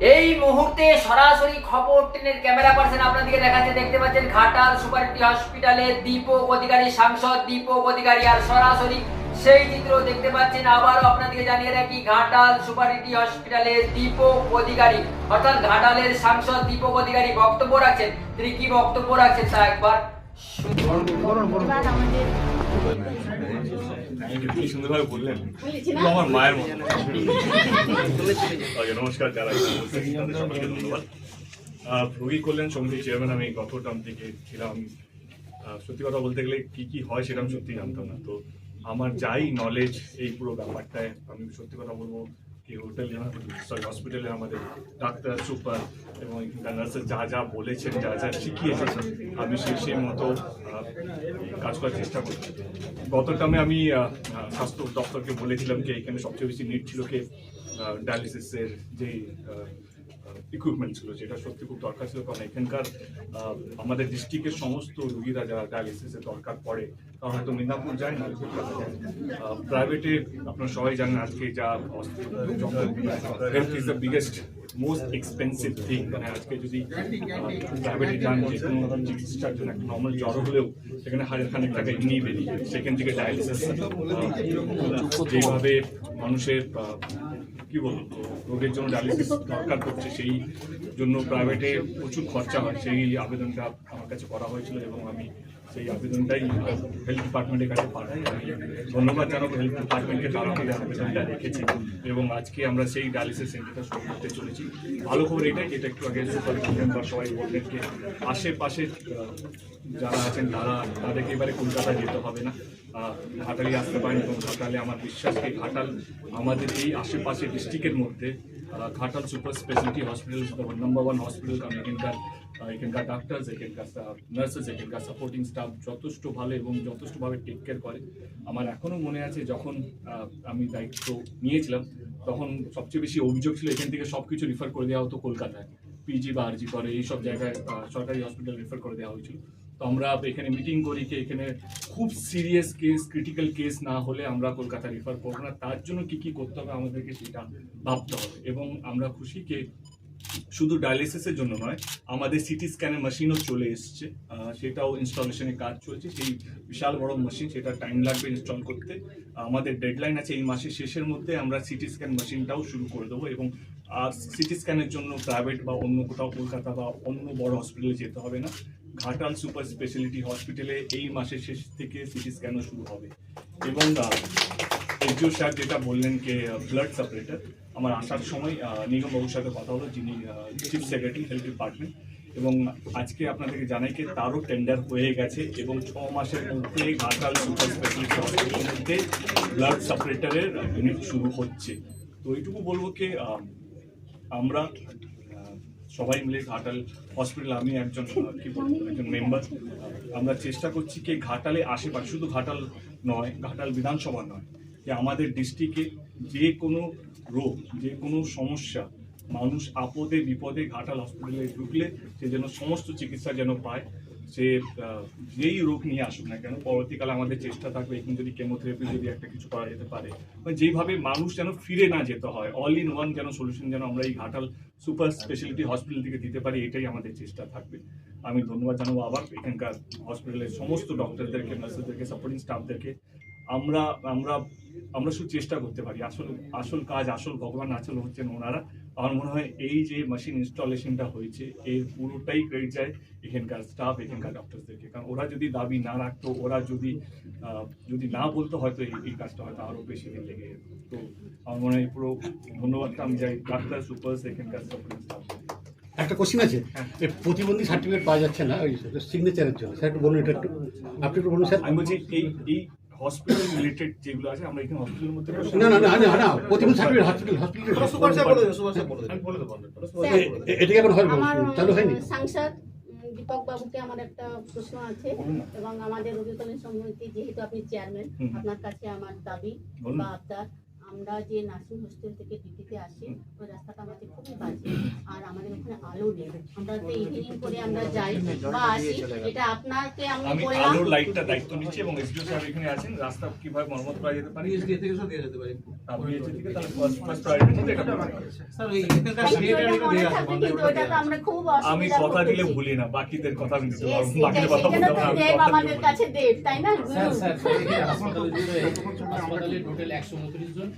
এই মুহূর্তে সরাসরি খবর ট্রেনের ক্যামেরা পার্সন আপনাদেরকে দেখাচ্ছে, দেখতে পাচ্ছেন ঘাটাল সুপারিটি হসপিটালে দীপক অধিকারী, সাংসদ দীপক অধিকারী, আর সরাসরি সেই চিত্র দেখতে পাচ্ছেন। আবারও আপনাদেরকে জানিয়ে রাখি, ঘাটাল সুপারিটি হসপিটালে দীপক অধিকারী, অর্থাৎ ঘাটালের সাংসদ দীপক অধিকারী বক্তব্য রাখছেন। তিনি কি বক্তব্য রাখছেন তা একবার নমস্কার যারা চেয়ারম্যান আমি গত থেকে ছিলাম সত্যি কথা বলতে গেলে কি কি হয় সেটা আমি সত্যি জানতাম না তো আমার যাই নলেজ এই পুরো ব্যাপারটায় আমি সত্যি কথা বলব কি হোটেল সরি হসপিটালে আমাদের ডাক্তার সুপার এবং নার্সের যা যা বলেছেন, যা যা শিখিয়েছেন, আমি সেই সেই মতো কাজ করার চেষ্টা করছি। গত টার্মে আমি স্বাস্থ্য দপ্তরকে বলেছিলাম যে এখানে সবচেয়ে বেশি নিট ছিল কি ডায়ালিসিসের যে ইকুইপমেন্ট ছিল, যেটা সত্যি খুব দরকার ছিল। কারণ এখানকার আমাদের ডিস্ট্রিক্টের সমস্ত রুগীরা যারা ডায়ালিসিসের দরকার পড়ে হয়তো মিদনাপুর যায় না প্রাইভেটে আপনারা সবাই জানেন আজকে যা is the biggest most expensive thing মানে আজকে যদি প্রাইভেটে যান, যে কোনো চিকিৎসার জন্য একটা নর্মাল জ্বর হলেও সেখানে হাজার খানেক টাকা এমনিই বেরিয়ে সেখান থেকে ডায়ালিসিস যেভাবে মানুষের কি বলব, রোগের জন্য ডায়ালিসিস দরকার পড়ছে, সেই জন্য প্রাইভেটে প্রচুর খরচা হয়। সেই আবেদনটা আমার কাছে করা হয়েছিল এবং আমি সেই আবেদনটাই হেলথ ডিপার্টমেন্টের কাছে পাঠাই। আমি ধন্যবাদ জানাব হেলথ ডিপার্টমেন্টকে তারা আমাদের আবেদনটা রেখেছে। এবং আজকে আমরা সেই ডায়ালিসিস সেন্টারটা শুরু করতে চলেছি। ভালো খবর এটাই যেটা একটু আগে সুপার মেম্বার সবাই বললেন আশেপাশে যারা আছেন তারা, তাদেরকে এবারে কলকাতা যেতে হবে না। ঘাটালে আসতে পারেন এবং ঘাটালে আমার বিশ্বাস কি ঘাটাল আমাদের এই আশেপাশে ডিস্ট্রিক্টের মধ্যে Ghatal super speciality hospital number one hospital কারণ এখানকার এখানকার ডাক্তার্স এখানকার নার্সেস এখানকার সাপোর্টিং স্টাফ যথেষ্ট ভালো এবং যথেষ্টভাবে টেক কেয়ার করে। আমার এখনও মনে আছে যখন আমি দায়িত্ব নিয়েছিলাম, তখন সবচেয়ে বেশি অভিযোগ ছিল এখান থেকে সব কিছু রিফার করে দেওয়া হতো কলকাতায়। পিজি বা আরজি করে, এইসব জায়গায় সরকারি হসপিটাল রেফার করে দেওয়া হয়েছিল। তো আমরা এখানে মিটিং করি কি এখানে খুব সিরিয়াস কেস ক্রিটিক্যাল কেস না হলে আমরা কলকাতা রেফার করব না। তার জন্য কি কি করতে হবে আমাদেরকে সেটা ভাবতে হবে এবং আমরা খুশি কে শুধু ডায়ালিসিসের জন্য নয়, আমাদের সিটি স্ক্যানের মেশিনও চলে এসছে। সেটাও ইনস্টলেশনের কাজ চলছে। সেই বিশাল বড় মেশিন সেটা টাইম লাগবে ইনস্টল করতে। আমাদের ডেডলাইন আছে এই মাসের শেষের মধ্যে আমরা সিটি স্ক্যান মেশিনটাও শুরু করে দেবো এবং আর সিটি স্ক্যানের জন্য প্রাইভেট বা অন্য কোথাও কলকাতা বা অন্য বড় হসপিটালে যেতে হবে না। ঘাটাল সুপার স্পেশালিটি হসপিটালে এই মাসের শেষ থেকে সিটি স্ক্যানও শুরু হবে। এবং এনজিও স্যার যেটা বললেন যে ব্লাড সেপারেটার আমার আসার সময় আহ, নিগম বাবুর সাথে কথা হলো যিনি চিফ সেক্রেটারি হেলথ ডিপার্টমেন্ট এবং আজকে আপনাদেরকে জানাই যে তারও টেন্ডার হয়ে গেছে এবং ছ মাসের মধ্যে ঘাটাল সুপার স্পেশালিটি হসপিটালের মধ্যে ব্লাড সেপারেটারের ইউনিট শুরু হচ্ছে। তো এইটুকু বলব কি আমরা সবাই মিলে ঘাটাল হসপিটাল আমি একজন কি বলব একজন মেম্বার আমরা চেষ্টা করছি কি ঘাটালে আশেপাশে শুধু ঘাটাল নয় ঘাটাল বিধানসভা নয় যে আমাদের ডিস্ট্রিক্টে যে কোনো রোগ যে কোনো সমস্যা মানুষ আপদে বিপদে ঘাটাল হসপিটালে ঢুকলে সে যেন সমস্ত চিকিৎসা যেন পায়। আহ, যেই রোগ নিয়ে আসুক না কেন পরবর্তীকালে আমাদের চেষ্টা থাকবে এখন যদি কেমোথেরাপি যদি একটা কিছু করা যেতে পারে। মানে যেভাবে মানুষ যেন ফিরে না যেতে হয় অল ইন ওয়ান যেন সলিউশন যেন আমরা এই ঘাটাল সুপার স্পেশালিটি হসপিটাল থেকে দিতে পারি এটাই আমাদের চেষ্টা থাকবে। আমি ধন্যবাদ জানাব আবার এখানকার হসপিটালের সমস্ত ডক্টরদেরকে নার্সেসদেরকে সাপোর্টিং স্টাফদেরকে আমরা আমরা আমরা শুধু চেষ্টা করতে পারি। আসল আসল কাজ আসল ভগবান আসল হচ্ছেন ওনারা। আমার মনে হয় এই যে মেশিন ইনস্টলেশনটা হয়েছে এর পুরোটাই ক্রেডিট যায় এখানকার স্টাফ এখানকার ডক্টরসদেরকে কারণ ওরা যদি দাবি না রাখতো ওরা যদি যদি না বলতো হয়তো এই কাজটা হয়তো আরও বেশি দিন লেগে যেত। তো আমার মনে হয় পুরো ধন্যবাদটা আমি যাই ডাক্তার সুপার্স এখানকার স্টাফ একটা কোশ্চিন আছে হ্যাঁ। প্রতিবন্ধী সার্টিফিকেট পাওয়া যাচ্ছে না ওই সিগনেচারের জন্য। স্যার একটু বলুন এটা একটু। আপনি একটু বলুন স্যার। আমি বলছি এই এই হসপিটাল রিলেটেড যেগুলো আছে আমরা এখানে হসপিটালের মধ্যে না না না না না সার্টিফিকেট হসপিটাল সুপার স্যার বলে হসপিটাল সুপার স্যার বলে আমি বলে দেব এটা কি এখন হয় চালু হয়নি। সাংসদ দীপক বাবুকে আমার একটা প্রশ্ন আছে এবং আমাদের রবিকল্যাণ সমিতি যেহেতু আপনি চেয়ারম্যান আপনার কাছে আমার দাবি বা আবদার আমরা যে নার্সিং হোস্টেল থেকে ডিউটিতে আসি ওই রাস্তাটা আমাদের খুবই বাজে। আর আমাদের ওখানে এখানে আলো নেই। আমরা তো ইভিনিং করে আমরা যাই। বা আসি এটা আপনাকে আমি বললাম। আলোর লাইটটা দায়িত্ব নিচ্ছি এবং এসডিও সাহেব এখানে আছেন। রাস্তা কীভাবে মরম্মত করা যেতে পারে? পিএইচডি থেকে সব দিয়ে যেতে পারে। আপনি এসে থেকে তাহলে ফার্স্ট ফার্স্ট প্রায়োরিটির মধ্যে এটা স্যার ওই এখানকার মেয়েটা এটা মনে দিয়ে কিন্তু ওটা তো আমরা খুব অসুবিধা আমি কথা দিলে ভুলি না বাকিদের কথা আমি দিতে পারব বাকিদের কথা বলতে পারব দেব আমাদের কাছে দেব তাই না? স্যার স্যার হাসপাতালে টোটাল একশো উনত্রিশ জন।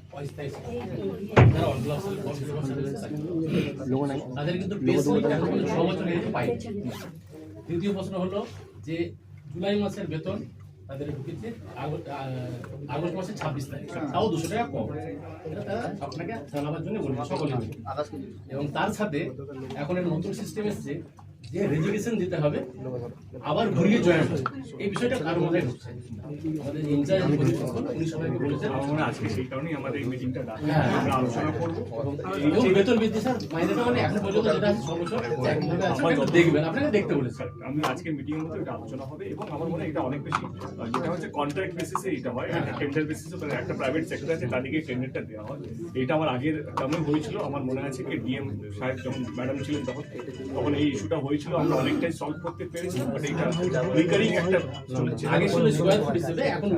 তাদের কিন্তু দ্বিতীয় প্রশ্ন হলো যে জুলাই মাসের বেতন তাদের ঢুকেছে আগস্ট মাসের ছাব্বিশ তারিখ। তাও দুশো টাকা কম। আপনাকে জানাবার জন্য বলব সকলে এবং তার সাথে এখন নতুন সিস্টেম এসছে যে রেজিগনেশন দিতে হবে আবার ঘুরিয়ে জয়েন এই বিষয়টা কার মাথায় ঢুকছে? আমাদের ইনচার্জ উনি সবাইকে বলেছেন আমার মনে হয় আজকে সেই কারণেই আমাদের এই মিটিংটা ডাকা। হ্যাঁ। আমরা আলোচনা করব। এবং বেতন বৃদ্ধি স্যার মাইনেটা মানে এখন পর্যন্ত যেটা আছে দেখবেন আপনাকে দেখতে বলেছে। স্যার, আমি আজকে মিটিং এর মধ্যে এটা আলোচনা হবে এবং আমার মনে এটা অনেক বেশি যেটা হচ্ছে কন্ট্রাক্ট বেসিসে এটা হয় একটা টেন্ডার বেসিসে মানে একটা প্রাইভেট সেক্টর আছে তাদেরকে টেন্ডারটা দেওয়া হয়। এটা আমার আগের টার্মে হয়েছিল আমার মনে আছে কি ডিএম সাহেব যখন ম্যাডাম ছিলেন তখন তখন এই ইস্যুটা হয়েছিল আমরা অনেকটাই সলভ করতে পেরেছি বাট এটা একটা চলেছে। আগে ছিল এখন